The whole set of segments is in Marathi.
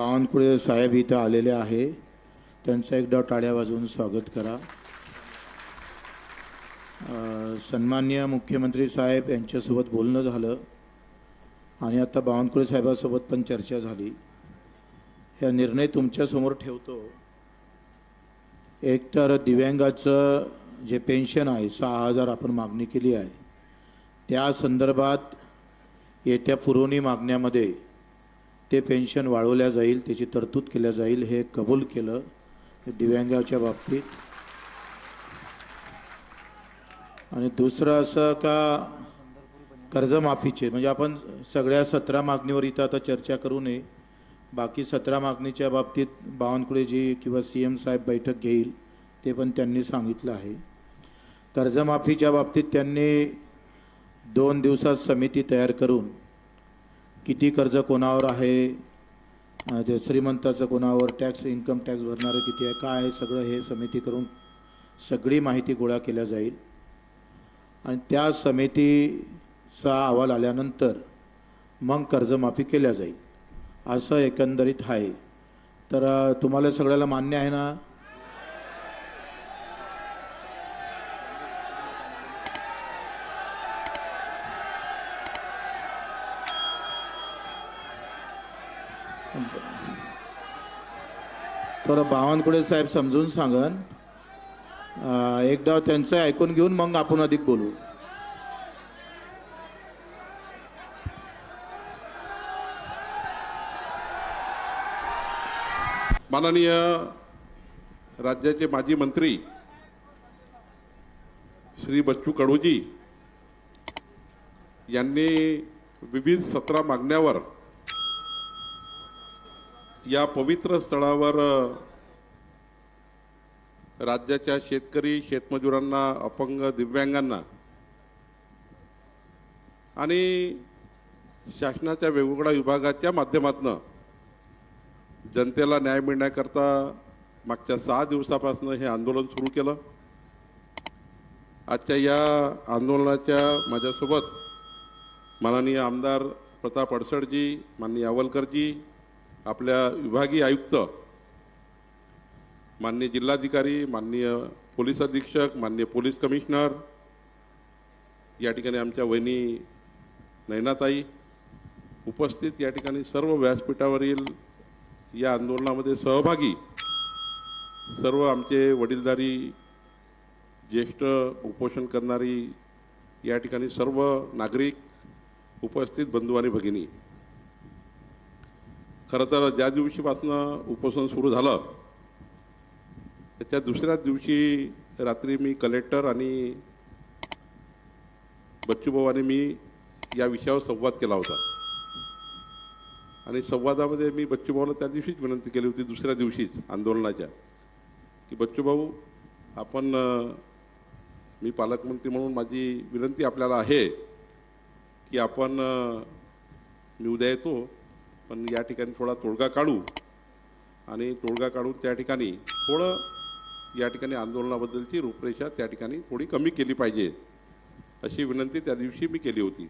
बावनकुळे साहेब इथं आलेले आहे. त्यांचं एकदा टाळ्या वाजवून स्वागत करा. सन्मान्य मुख्यमंत्री साहेब यांच्यासोबत बोलणं झालं आणि आता बावनकुळे साहेबासोबत पण चर्चा झाली. ह्या निर्णय तुमच्यासमोर ठेवतो. एक तर दिव्यांगाचं जे पेन्शन आहे सहा हजार आपण मागणी केली आहे. त्या संदर्भात येत्या पुरवणी मागण्यामध्ये ते पेन्शन वाढवल्या जाईल त्याची तरतूद केल्या जाईल हे कबूल केलं दिव्यांगाच्या बाबतीत. आणि दुसरं असं का कर्जमाफीचे म्हणजे आपण सगळ्या सतरा मागणीवर इथं आता चर्चा करू नये. बाकी सतरा मागणीच्या बाबतीत बावनकुळेजी किंवा सी एम साहेब बैठक घेईल ते पण त्यांनी सांगितलं आहे. कर्जमाफीच्या बाबतीत त्यांनी दोन दिवसात समिती तयार करून किती कर्ज कोणावर आहे ते श्रीमंताचं कोणावर टॅक्स इन्कम टॅक्स भरणारे किती आहे काय आहे सगळं हे समिती करून सगळी माहिती गोळा केल्या जाईल. आणि त्या समितीचा अहवाल आल्यानंतर मग कर्जमाफी केल्या जाईल. असं एकंदरीत आहे. तर तुम्हाला सगळ्याला मान्य आहे ना? तर बावनकुळे साहेब समजून सांगन. एकदा त्यांचं ऐकून घेऊन मग आपण अधिक बोलू. माननीय राज्याचे माजी मंत्री श्री बच्चू कडूजी यांनी विविध सतरा मागण्यावर या पवित्र स्थळावर राज्याच्या शेतकरी शेतमजुरांना अपंग दिव्यांगांना आणि शासनाच्या वेगवेगळ्या विभागाच्या माध्यमातून जनतेला न्याय मिळण्याकरता मागच्या सहा दिवसापासून हे आंदोलन सुरू केलं. आजच्या या आंदोलनाच्या माझ्यासोबत माननीय आमदार प्रताप अडसडजी माननीय आवलकरजी आपल्या विभागीय आयुक्त माननीय जिल्हाधिकारी माननीय पोलीस अधीक्षक माननीय पोलीस कमिशनर या ठिकाणी आमच्या वहिनी नयनाताई उपस्थित या ठिकाणी सर्व व्यासपीठावरील या आंदोलनामध्ये सहभागी सर्व आमचे वडीलधारी ज्येष्ठ उपोषण करणारी या ठिकाणी सर्व नागरिक उपस्थित बंधू आणि भगिनी. खरं तर ज्या दिवशीपासनं उपोषण सुरू झालं त्याच्या दुसऱ्याच दिवशी रात्री मी कलेक्टर आणि बच्चूभाऊ मी या विषयावर संवाद केला होता. आणि संवादामध्ये मी बच्चूभाऊला त्या दिवशीच विनंती केली होती दुसऱ्या दिवशीच आंदोलनाच्या की बच्चूभाऊ आपण मी पालकमंत्री म्हणून माझी विनंती आपल्याला आहे की आपण मी उद्या येतो पण या ठिकाणी थोडा तोडगा काढू आणि तोडगा काढून त्या ठिकाणी थोडं या ठिकाणी आंदोलनाबद्दलची रूपरेषा त्या ठिकाणी थोडी कमी केली पाहिजे अशी विनंती त्या दिवशी मी केली होती.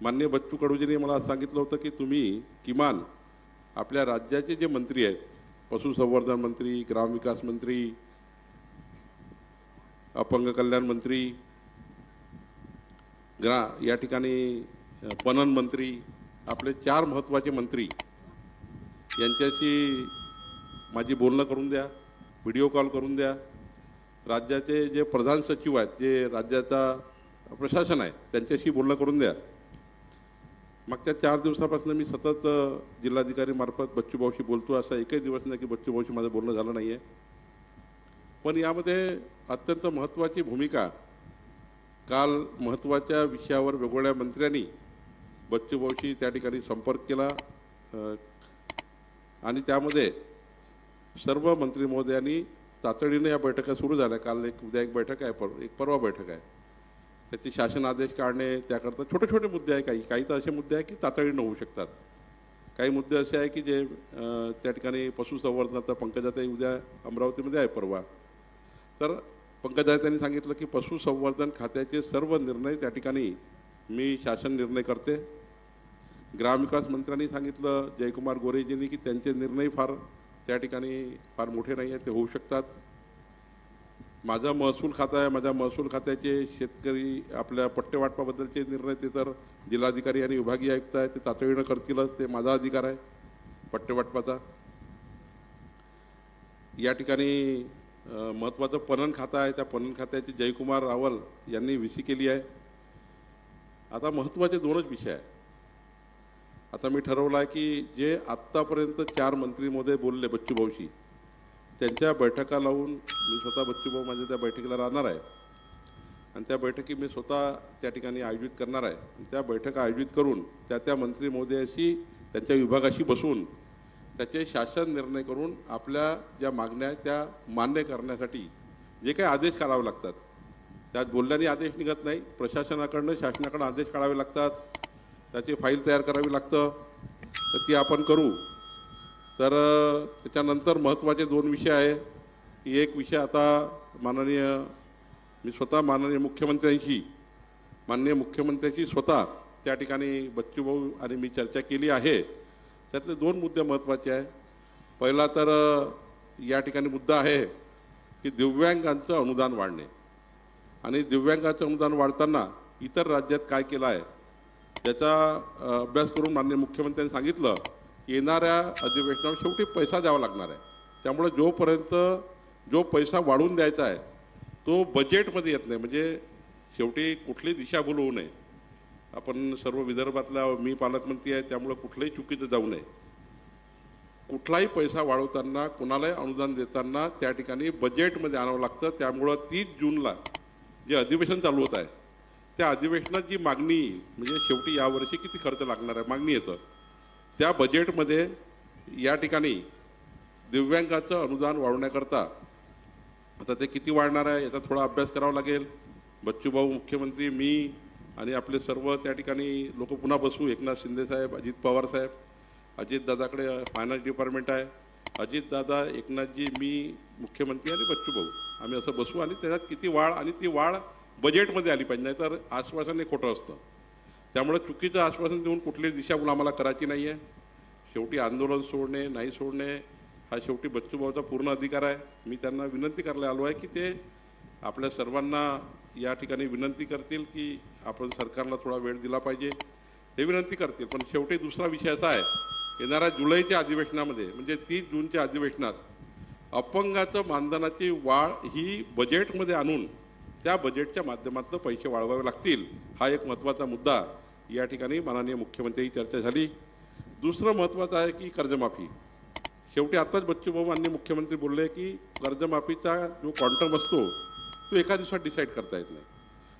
मान्य बच्चू कडूजींनी मला सांगितलं होतं की तुम्ही किमान आपल्या राज्याचे जे मंत्री आहेत पशुसंवर्धन मंत्री ग्रामविकास मंत्री अपंग कल्याण मंत्री ग्रा या ठिकाणी पणन मंत्री आपले चार महत्त्वाचे मंत्री यांच्याशी माझी बोलणं करून द्या व्हिडिओ कॉल करून द्या. राज्याचे जे प्रधान सचिव आहेत जे राज्याचा प्रशासन आहे त्यांच्याशी बोलणं करून द्या. मागच्या चार दिवसापासून मी सतत जिल्हाधिकारी मार्फत बच्चूभाऊशी बोलतो असा एकही दिवस नाही की बच्चूभाऊशी माझं बोलणं झालं नाही आहे पण यामध्ये अत्यंत महत्त्वाची भूमिका काल महत्त्वाच्या विषयावर वेगवेगळ्या मंत्र्यांनी बच्चूभाऊशी त्या ठिकाणी संपर्क केला. आणि त्यामध्ये सर्व मंत्री महोदयांनी तातडीने या बैठका सुरू झाल्या. काल एक उद्या एक बैठक आहे पर एक परवा बैठक आहे. त्याचे शासन आदेश काढणे त्याकरता छोटे छोटे मुद्दे आहे. काही काही तर असे मुद्दे आहे की तातडीनं होऊ शकतात. काही मुद्दे असे आहे की जे त्या ठिकाणी पशुसंवर्धनाचा पंकजाताई उद्या अमरावतीमध्ये आहे परवा. तर पंकजा त्यांनी सांगितलं की पशुसंवर्धन खात्याचे सर्व निर्णय त्या ठिकाणी मी शासन निर्णय करते. ग्रामविकास मंत्र्यांनी सांगितलं जयकुमार गोरेजींनी की त्यांचे निर्णय फार त्या ठिकाणी फार मोठे नाही आहेत ते होऊ शकतात. माझा महसूल खातं आहे माझ्या महसूल खात्याचे शेतकरी आपल्या पट्टेवाटपाबद्दलचे निर्णय ते तर जिल्हाधिकारी आणि विभागीय आयुक्त आहे ते तातडीनं करतीलच ते माझा अधिकार आहे पट्टेवाटपाचा. या ठिकाणी महत्त्वाचं पणन खातं आहे त्या पणन खात्याचे जयकुमार रावल यांनी व्ही सी केली आहे. आता महत्त्वाचे दोनच विषय आहे आता मी ठरवलं आहे की जे आत्तापर्यंत चार मंत्री महोदय बोलले बच्चूभाऊशी त्यांच्या बैठका लावून मी स्वतः बच्चूभाऊ माझ्या त्या बैठकीला राहणार आहे. आणि त्या बैठकी मी स्वतः त्या ठिकाणी आयोजित करणार आहे. त्या बैठका आयोजित करून त्या त्या मंत्री महोदयाशी त्यांच्या विभागाशी बसून त्याचे शासन निर्णय करून आपल्या ज्या मागण्या त्या मान्य करण्यासाठी जे काही आदेश करावे लागतात त्यात बोलल्याने आदेश निघत नाही. प्रशासनाकडनं शासनाकडनं आदेश काढावे लागतात. त्याची फाईल तयार करावी लागतं. तर ती आपण करू. तर त्याच्यानंतर महत्त्वाचे दोन विषय आहे. की एक विषय आता माननीय मी स्वतः माननीय मुख्यमंत्र्यांशी माननीय मुख्यमंत्र्यांशी स्वतः त्या ठिकाणी बच्चूभाऊ आणि मी चर्चा केली आहे. त्यातले दोन मुद्दे महत्त्वाचे आहे पहिला तर या ठिकाणी मुद्दा आहे की दिव्यांगांचं अनुदान वाढणे. आणि दिव्यांगाचं अनुदान वाढताना इतर राज्यात काय केलं आहे त्याचा अभ्यास करून माननीय मुख्यमंत्र्यांनी सांगितलं की येणाऱ्या अधिवेशनावर शेवटी पैसा द्यावा लागणार आहे. त्यामुळे जोपर्यंत जो पैसा वाढवून द्यायचा आहे तो बजेटमध्ये येत नाही. म्हणजे शेवटी कुठली दिशाभूल होऊ नये. आपण सर्व विदर्भातला मी पालकमंत्री आहे त्यामुळे कुठलंही चुकीचं जाऊ नये. कुठलाही पैसा वाढवताना कुणालाही अनुदान देताना त्या ठिकाणी बजेटमध्ये आणावं लागतं. त्यामुळं तीस जूनला जे अधिवेशन चालू होत आहे त्या अधिवेशनात जी मागणी म्हणजे शेवटी यावर्षी किती खर्च लागणार आहे मागणी येतं. त्या बजेटमध्ये या ठिकाणी दिव्यांगाचं अनुदान वाढवण्याकरता आता ते किती वाढणार आहे याचा थोडा अभ्यास करावा लागेल. बच्चूभाऊ मुख्यमंत्री मी आणि आपले सर्व त्या ठिकाणी लोक पुन्हा बसू. एकनाथ शिंदे साहेब अजित पवार साहेब अजितदादाकडे फायनान्स डिपार्टमेंट आहे. अजितदादा एकनाथजी मी मुख्यमंत्री आणि बच्चूभाऊ. आम्ही असं बसू आणि त्याच्यात किती वाढ आणि ती वाढ बजेटमध्ये आली पाहिजे नाहीतर आश्वासन हे खोटं असतं. त्यामुळे चुकीचं आश्वासन देऊन कुठलीही दिशाभूल आम्हाला करायची नाही आहे शेवटी आंदोलन सोडणे नाही सोडणे हा शेवटी बच्चूभाऊचा पूर्ण अधिकार आहे. मी त्यांना विनंती करायला आलो आहे की ते आपल्या सर्वांना या ठिकाणी विनंती करतील की आपण सरकारला थोडा वेळ दिला पाहिजे. हे विनंती करतील पण शेवटी दुसरा विषय असा आहे. येणाऱ्या जुलैच्या अधिवेशनामध्ये म्हणजे तीस जूनच्या अधिवेशनात अपंगाचं मानधनाची वाढ ही बजेटमध्ये आणून त्या बजेटच्या माध्यमातून पैसे वाढवावे लागतील हा एक महत्त्वाचा मुद्दा या ठिकाणी माननीय मुख्यमंत्र्यांची चर्चा झाली. दुसरं महत्त्वाचं आहे की कर्जमाफी. शेवटी आत्ताच बच्चूभाऊ माननीय मुख्यमंत्री बोलले की कर्जमाफीचा जो क्वांटम असतो तो एका दिवसात डिसाईड करता येत नाही.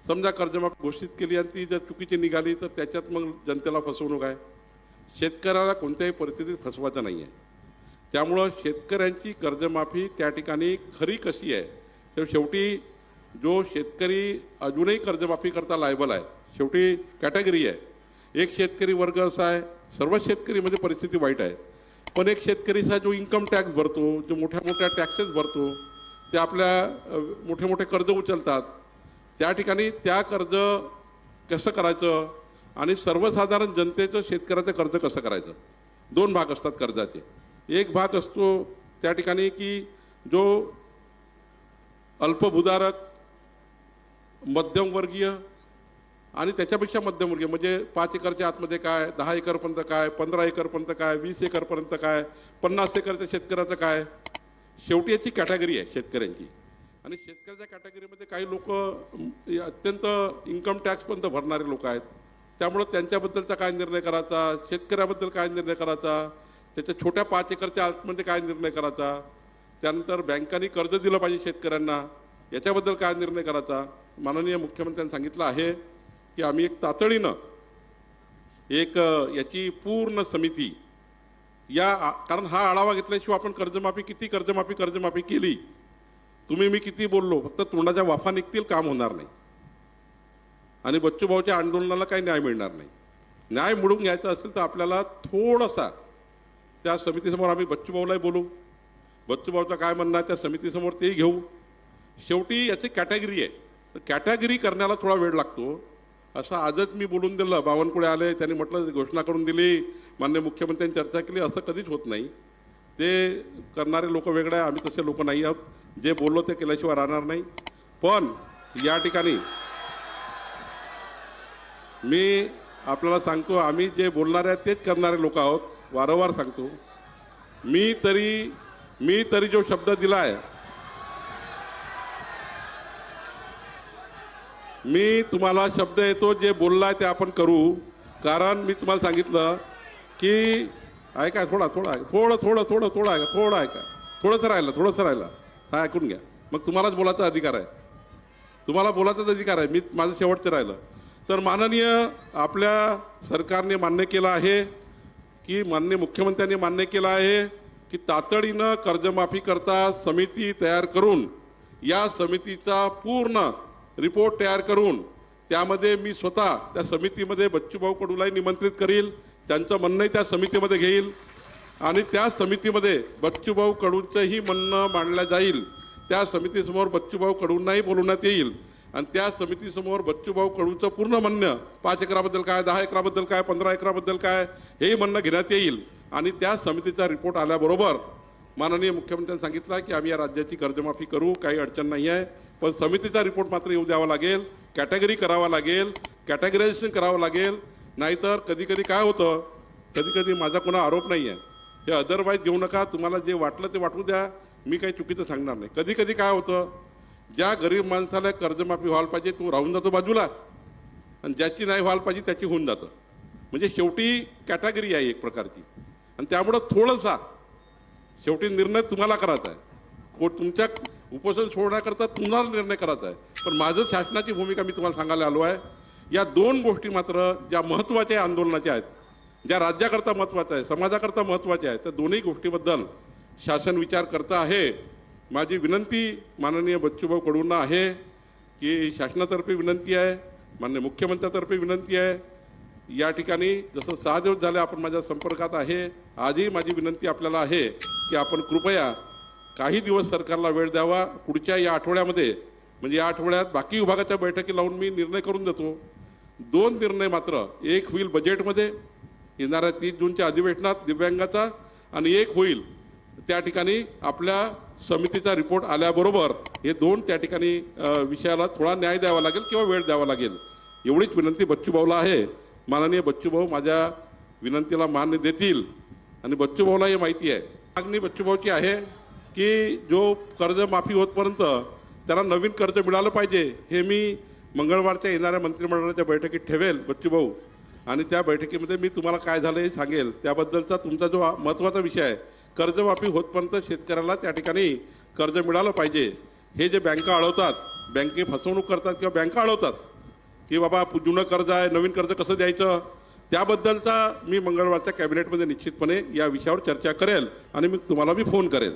समजा कर्जमाफी घोषित केली आणि ती जर चुकीची निघाली तर त्याच्यात मग जनतेला फसवणूक आहे. शेतकऱ्याला कोणत्याही परिस्थितीत फसवायचं नाही आहे त्यामुळं शेतकऱ्यांची कर्जमाफी त्या ठिकाणी खरी कशी आहे? तर शेवटी जो शेतकरी अजूनही कर्जमाफी करता लायबल आहे शेवटी कॅटेगरी आहे. एक शेतकरी वर्ग असा आहे सर्व शेतकरीमध्ये परिस्थिती वाईट आहे. पण एक शेतकरी असा जो इन्कम टॅक्स भरतो जो मोठ्या मोठ्या टॅक्सेस भरतो ते आपल्या मोठे मोठे कर्ज उचलतात त्या ठिकाणी त्या कर्ज कसं करायचं? आणि सर्वसाधारण जनतेचं शेतकऱ्याचं कर्ज कसं करायचं? दोन भाग असतात कर्जाचे. एक भाग असतो त्या ठिकाणी की जो अल्पभूधारक मध्यमवर्गीय आणि त्याच्यापेक्षा मध्यमवर्गीय म्हणजे पाच एकरच्या आतमध्ये काय दहा एकरपर्यंत काय पंधरा एकरपर्यंत काय वीस एकरपर्यंत काय पन्नास एकरच्या शेतकऱ्याचं काय शेवटी याची कॅटेगरी आहे शेतकऱ्यांची. आणि शेतकऱ्याच्या कॅटेगरीमध्ये काही लोक अत्यंत इन्कम टॅक्सपर्यंत भरणारे लोक आहेत. त्यामुळं त्यांच्याबद्दलचा काय निर्णय करायचा शेतकऱ्याबद्दल काय निर्णय करायचा त्याच्या छोट्या पाच एकरच्या आतमध्ये काय निर्णय करायचा? त्यानंतर बँकांनी कर्ज दिलं पाहिजे शेतकऱ्यांना. याच्याबद्दल काय निर्णय करायचा? माननीय मुख्यमंत्र्यांनी सांगितलं आहे की आम्ही एक तातडीनं एक याची पूर्ण समिती या कारण हा आढावा घेतल्याशिवाय आपण कर्जमाफी किती कर्जमाफी कर्जमाफी केली? तुम्ही मी किती बोललो? फक्त तोंडाच्या वाफा निघतील काम होणार नाही. आणि बच्चूभाऊच्या आंदोलनाला काही न्याय मिळणार नाही. न्याय मिळवून घ्यायचा असेल तर आपल्याला थोडासा त्या समितीसमोर आम्ही बच्चूभाऊलाही बोलू. बच्चूभाऊचं काय म्हणणं आहे त्या समितीसमोर तेही घेऊ. शेवटी याची कॅटेगरी आहे. तर कॅटेगरी करण्याला थोडा वेळ लागतो. असं आजच मी बोलून दिलं. बावनकुळे आले त्यांनी म्हटलं घोषणा करून दिली मान्य मुख्यमंत्र्यांनी चर्चा केली. असं कधीच होत नाही. ते करणारे लोक वेगळे आहे आम्ही तसे लोक नाही आहोत. जे बोललो ते केल्याशिवाय राहणार नाही. पण या ठिकाणी मी आपल्याला सांगतो आम्ही जे बोलणारे आहेत तेच करणारे लोक आहोत. वारंवार सांगतो. मी तरी मी तरी जो शब्द दिला आहे मी तुम्हाला शब्द येतो जे बोललाय ते आपण करू. कारण मी तुम्हाला सांगितलं की ऐका थोडा थोडा ऐका थोडं थोडं थोडं थोडं ऐका थोडं ऐका. थोडंसं राहिलं थोडंसं राहिलं. हा ऐकून घ्या. मग तुम्हालाच बोलायचा अधिकार आहे. तुम्हाला बोलायचाच अधिकार आहे. मी माझं शेवटचं राहिलं. तर माननीय आपल्या सरकारने मान्य केलं आहे. की मान्य मुख्यमंत्र्यांनी मान्य केलं आहे की तातडीनं कर्जमाफी करता समिती तयार करून या समितीचा पूर्ण रिपोर्ट तयार करून त्यामध्ये मी स्वतः त्या समितीमध्ये बच्चूभाऊ कडूलाही निमंत्रित करील त्यांचं म्हणणंही त्या समितीमध्ये घेईल आणि त्या समितीमध्ये बच्चूभाऊ कडूंचंही म्हणणं मांडलं जाईल. त्या समितीसमोर बच्चूभाऊ कडूंनाही बोलवण्यात येईल. आणि त्या समितीसमोर बच्चूभाऊ कडूचं पूर्ण म्हणणं पाच एकराबद्दल काय दहा एकराबद्दल काय पंधरा एकराबद्दल काय हेही म्हणणं घेण्यात येईल. आणि त्या समितीचा रिपोर्ट आल्याबरोबर माननीय मुख्यमंत्र्यांनी सांगितलं की आम्ही या राज्याची कर्जमाफी करू काही अडचण नाही आहे. पण समितीचा रिपोर्ट मात्र येऊ द्यावा लागेल कॅटेगरी करावा लागेल कॅटेगरायझेशन करावं लागेल. नाहीतर कधी कधी काय होतं कधी कधी माझा कोणा आरोप नाही आहे. हे अदरवाईज घेऊ नका तुम्हाला जे वाटलं ते वाटू द्या मी काही चुकीचं सांगणार नाही. कधी कधी काय होतं ज्या गरीब माणसाला कर्जमाफी व्हायला पाहिजे तो राहून जातो बाजूला. आणि ज्याची नाही व्हायला पाहिजे त्याची होऊन जातं. म्हणजे शेवटी कॅटेगरी आहे एक प्रकारची. आणि त्यामुळं थोडंसा शेवटी निर्णय तुम्हाला करायचा आहे. को तुमच्या उपोषण सोडण्याकरता तुम्हाला निर्णय करायचा आहे. पण माझं शासनाची भूमिका मी तुम्हाला सांगायला आलो आहे. या दोन गोष्टी मात्र ज्या महत्त्वाच्या आंदोलनाच्या आहेत ज्या राज्याकरता महत्त्वाच्या आहे समाजाकरता महत्त्वाच्या आहेत त्या दोन्ही गोष्टीबद्दल शासन विचार करतं आहे. माझी विनंती माननीय बच्चूभाऊ कडूंना आहे की शासनातर्फे विनंती आहे मान्य मुख्यमंत्र्यातर्फे विनंती आहे. या ठिकाणी जसं सहा दिवस झाले आपण माझ्या संपर्कात आहे आजही माझी विनंती आपल्याला आहे की आपण कृपया काही दिवस सरकारला वेळ द्यावा. पुढच्या या आठवड्यामध्ये म्हणजे या आठवड्यात बाकी विभागाच्या बैठकी लावून मी निर्णय करून देतो. दोन निर्णय मात्र एक होईल बजेटमध्ये येणाऱ्या तीस जूनच्या अधिवेशनात दिव्यांगाचा आणि एक होईल त्या ठिकाणी आपल्या समितीचा रिपोर्ट आल्याबरोबर हे दोन त्या ठिकाणी विषयाला थोडा न्याय द्यावा लागेल किंवा वेळ द्यावा लागेल. एवढीच विनंती बच्चूभाऊला आहे. माननीय बच्चूभाऊ माझ्या विनंतीला मान्य देतील. आणि बच्चूभाऊला हे माहिती आहे. मागणी बच्चूभाऊची आहे की जो कर्जमाफी होतपर्यंत त्याला नवीन कर्ज मिळालं पाहिजे हे मी मंगळवारच्या येणाऱ्या मंत्रिमंडळाच्या बैठकीत ठेवेल बच्चूभाऊ. आणि त्या बैठकीमध्ये मी तुम्हाला काय झालं हे सांगेल. त्याबद्दलचा तुमचा जो महत्त्वाचा विषय आहे कर्जमाफी होतपर्यंत शेतकऱ्याला त्या ठिकाणी कर्ज मिळालं पाहिजे. हे जे बँका अडवतात बँके फसवणूक करतात किंवा बँका अडवतात की बाबा जुनं कर्ज आहे नवीन कर्ज कसं द्यायचं? त्याबद्दलचा मी मंगळवारच्या कॅबिनेटमध्ये निश्चितपणे या विषयावर चर्चा करेल आणि मी तुम्हाला मी फोन करेल.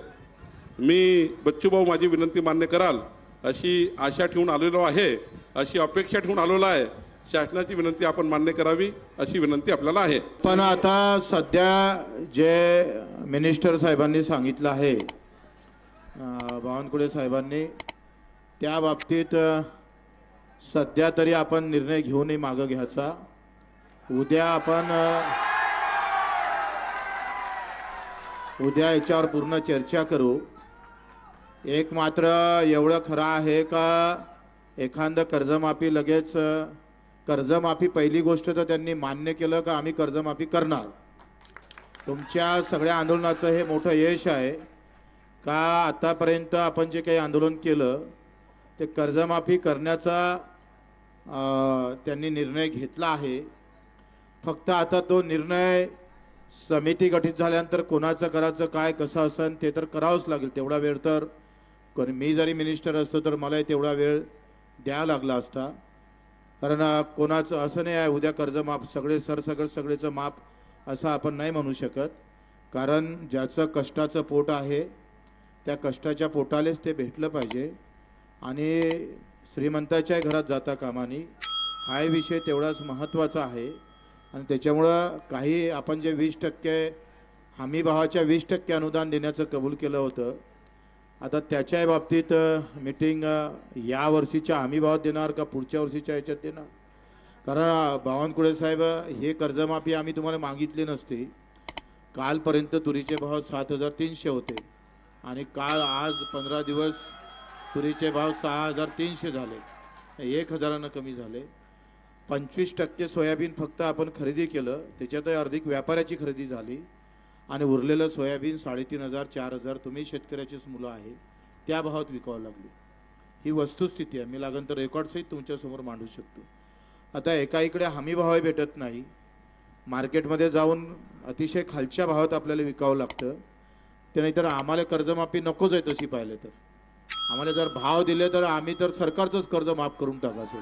मी बच्चूभाऊ माझी विनंती मान्य कराल अशी आशा ठेवून आलेलो आहे अशी अपेक्षा ठेवून आलेलो आहे. शासनाची विनंती आपण मान्य करावी अशी विनंती आपल्याला आहे. पण आता सध्या जे मिनिस्टर साहेबांनी सांगितलं आहे बावनकुळे साहेबांनी त्या बाबतीत सध्या तरी आपण निर्णय घेऊनही मागं घ्यायचा. उद्या आपण उद्या याच्यावर पूर्ण चर्चा करू. एक मात्र एवढं खरं आहे का एखादं कर्जमाफी लगेच कर्जमाफी पहिली गोष्ट तर त्यांनी मान्य केलं का आम्ही कर्जमाफी करणार. तुमच्या सगळ्या आंदोलनाचं हे मोठं यश आहे. का आतापर्यंत आपण जे काही आंदोलन केलं ते कर्जमाफी करण्याचा त्यांनी निर्णय घेतला आहे. फक्त आता तो निर्णय समिती गठीत झाल्यानंतर कोणाचं करायचं काय कसं असन ते तर करावंच लागेल तेवढा वेळ तर. मी जरी मिनिस्टर असतो तर मलाही तेवढा वेळ द्यावा लागला असता. कारण कोणाचं असं नाही आहे उद्या कर्ज माफ सगळे सरसकट सगळेचं माफ असं आपण नाही म्हणू शकत. कारण ज्याचं कष्टाचं पोट आहे त्या कष्टाच्या पोटालेच ते भेटलं पाहिजे. आणि श्रीमंताच्या घरात जाता कामानी. हा विषय तेवढाच महत्त्वाचा आहे. आणि त्याच्यामुळं काही आपण जे वीस टक्के हमीभावाच्या वीस टक्के अनुदान देण्याचं कबूल केलं होतं आता त्याच्या बाबतीत मीटिंग या वर्षीच्या हमी भावात देणार का पुढच्या वर्षीच्या ह्याच्यात देणार? कारण बावनकुळे साहेब हे कर्जमाफी आम्ही तुम्हाला मागितली नसती. कालपर्यंत तुरीचे भाव सात हजार तीनशे होते. आणि काल आज पंधरा दिवस तुरीचे भाव सहा हजार तीनशे झाले. एक हजारानं कमी झाले. पंचवीस टक्के सोयाबीन फक्त आपण खरेदी केलं. त्याच्यातही अधिक व्यापाऱ्याची खरेदी झाली. आणि उरलेलं सोयाबीन साडेतीन हजार चार हजार तुम्ही शेतकऱ्याचीच मुलं आहे त्या भावात विकावं लागली. ही वस्तुस्थिती आहे. मी लागन तर रेकॉर्डसहित तुमच्यासमोर मांडू शकतो. आता एका इकडे हमी भावही भेटत नाही. मार्केटमध्ये जाऊन अतिशय खालच्या भावात आपल्याला विकावं लागतं. ते नाहीतर आम्हाला कर्जमाफी नकोच आहे तशी पाहिलं तर. आम्हाला जर भाव दिले तर आम्ही तर सरकारचंच कर्ज माफ करून टाकायचो.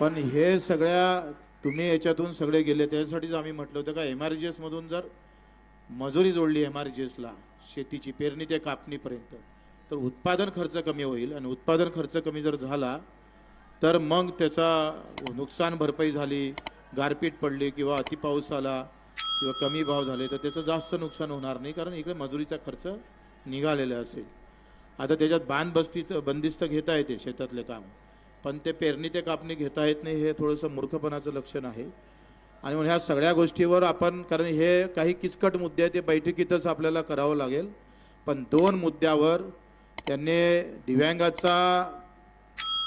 पण हे सगळ्या तुम्ही याच्यातून सगळे गेले त्याच्यासाठीच आम्ही म्हटलं होतं का एम आर जी एसमधून जर मजुरी जोडली एम आर जी एसला शेतीची पेरणी ते कापणीपर्यंत तर उत्पादन खर्च कमी होईल आणि उत्पादन खर्च कमी जर झाला तर मग त्याचा नुकसान भरपाई झाली गारपीट पडली किंवा अति पाऊस आला किंवा कमी भाव झाले तर त्याचं जास्त नुकसान होणार नाही कारण इकडे मजुरीचा खर्च निघालेला असेल. आता त्याच्यात बांधबस्तीचं बंदिस्त घेता येते शेतातले काम. पण ते पेरणी ते कापणी घेता येत नाही हे थोडंसं मूर्खपणाचं लक्षण आहे. आणि मग ह्या सगळ्या गोष्टीवर आपण कारण हे काही किचकट मुद्दे आहेत ते बैठकीतच आपल्याला करावं लागेल. पण दोन मुद्द्यावर त्यांनी दिव्यांगाचा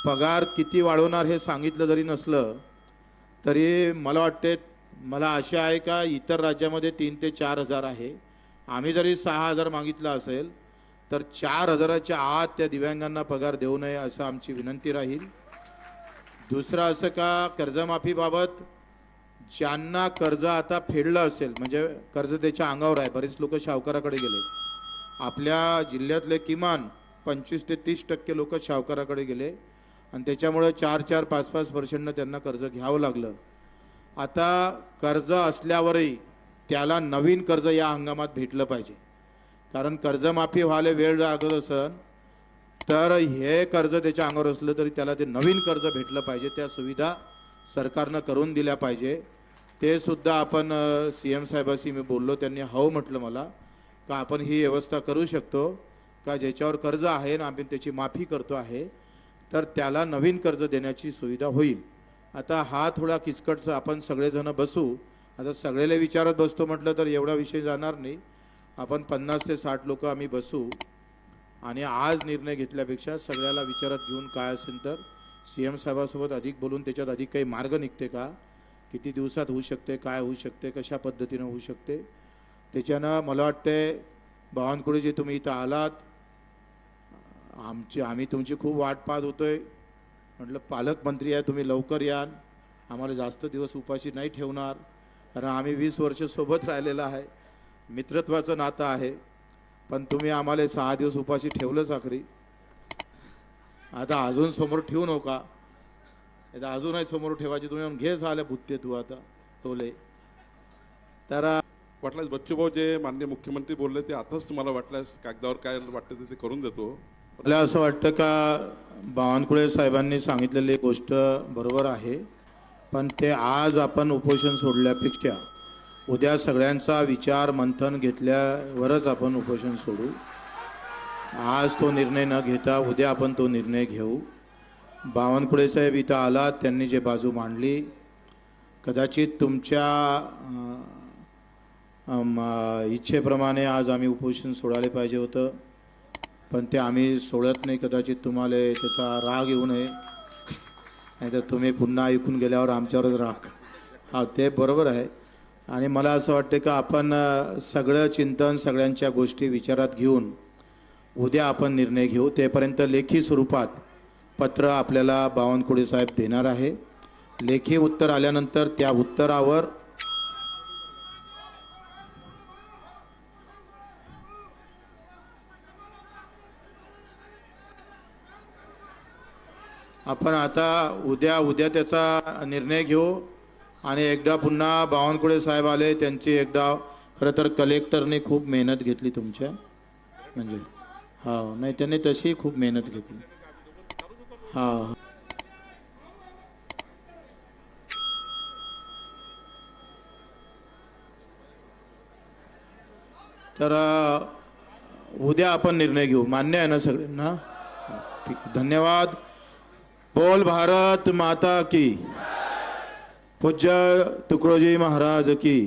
पगार किती वाढवणार हे सांगितलं जरी नसलं तरी मला वाटते मला आशा आहे का इतर राज्यामध्ये तीन ते चार हजार आहे. आम्ही जरी सहा हजार मागितला असेल तर चार हजाराच्या आत त्या दिव्यांगांना पगार देऊ नये असं आमची विनंती राहील. दुसरं असं का कर्जमाफीबाबत ज्यांना कर्ज आता फेडलं असेल म्हणजे कर्ज त्याच्या अंगावर आहे बरेच लोक सावकाराकडे गेले. आपल्या जिल्ह्यातले किमान पंचवीस ते तीस टक्के लोक सावकाराकडे गेले आणि त्याच्यामुळे चार चार पाच पाच पर्सेंटनं त्यांना कर्ज घ्यावं लागलं. आता कर्ज असल्यावरही त्याला नवीन कर्ज या हंगामात भेटलं पाहिजे. कारण कर्जमाफी व्हायला वेळ लागत असं तर हे कर्ज त्याच्या अंगावर असलं तरी त्याला ते नवीन कर्ज भेटलं पाहिजे. त्या सुविधा सरकारनं करून दिल्या पाहिजे. ते सुद्धा आपण सी एम साहेबाशी मी बोललो त्यांनी हो म्हटलं मला का आपण ही व्यवस्था करू शकतो का ज्याच्यावर कर्ज आहे ना आम्ही त्याची माफी करतो आहे तर त्याला नवीन कर्ज देण्याची सुविधा होईल. आता हा थोडा किचकटचा आपण सगळेजण बसू. आता सगळेला विचारत बसतो म्हटलं तर एवढा विषय जाणार नाही. आपण पन्नास ते साठ लोक आम्ही बसू. आणि आज निर्णय घेतल्यापेक्षा सगळ्याला विचारात घेऊन काय असेल तर सी एम साहेबासोबत अधिक बोलून त्याच्यात अधिक काही मार्ग निघते का? किती दिवसात होऊ शकते? काय होऊ शकते? कशा पद्धतीनं होऊ शकते? त्याच्यानं मला वाटते बावनकुळेजी तुम्ही इथं आलात आमची आम्ही तुमची खूप वाट पाहत होतोय. म्हटलं पालकमंत्री आहे तुम्ही लवकर याल. आम्हाला जास्त दिवस उपाशी नाही ठेवणार. कारण आम्ही वीस वर्ष सोबत राहिलेलं आहे. मित्रत्वाचं नातं आहे. पण तुम्ही आम्हाला सहा दिवस उपाशी ठेवलंच आखरी. आता अजून समोर ठेवू नका. आता अजूनही समोर ठेवायची तुम्ही घे झाले भुत्ते तू आता टोले. तर वाटल्यास बच्चूभाऊ जे माननीय मुख्यमंत्री बोलले ते आताच तुम्हाला वाटल्यास कागदावर काय वाटतं ते- ते करून देतो. मला असं वाटतं का बावनकुळे साहेबांनी सांगितलेली गोष्ट बरोबर आहे पण ते आज आपण उपोषण सोडल्यापेक्षा उद्या सगळ्यांचा विचार मंथन घेतल्यावरच आपण उपोषण सोडू. आज तो निर्णय न घेता उद्या आपण तो निर्णय घेऊ. बावनकुळे साहेब इथं आलात त्यांनी जे बाजू मांडली. कदाचित तुमच्या इच्छेप्रमाणे आज आम्ही उपोषण सोडायला पाहिजे होतं. पण ते आम्ही सोडत नाही कदाचित तुम्हाला त्याचा राग येऊ नये. नाहीतर तुम्ही पुन्हा ऐकून गेल्यावर आमच्यावरच राग. हा ते बरोबर आहे. आणि मला असं वाटतं का आपण सगळं चिंतन सगळ्यांच्या गोष्टी विचारात घेऊन उद्या आपण निर्णय घेऊ. तेपर्यंत लेखी स्वरूपात पत्र आपल्याला बावनकुळे साहेब देणार आहे. लेखी उत्तर आल्यानंतर त्या उत्तरावर आपण आता उद्या उद्या त्याचा निर्णय घेऊ. आणि एकदा पुन्हा बावनकुळे साहेब आले त्यांची एकदा खरं तर कलेक्टरने खूप मेहनत घेतली तुमच्या. म्हणजे हा नाही त्यांनी तशी खूप मेहनत घेतली. हा तर उद्या आपण निर्णय घेऊ. मान्य आहे ना सगळ्यांना? ठीक. धन्यवाद. बोल भारत माता की. पूज्य तुकडोजी महाराज की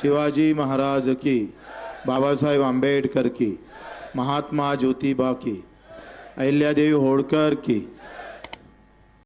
शिवाजी महाराज की बाबासाहेब आंबेडकर की महात्मा ज्योतिबा की अहिल्यादेवी होळकर की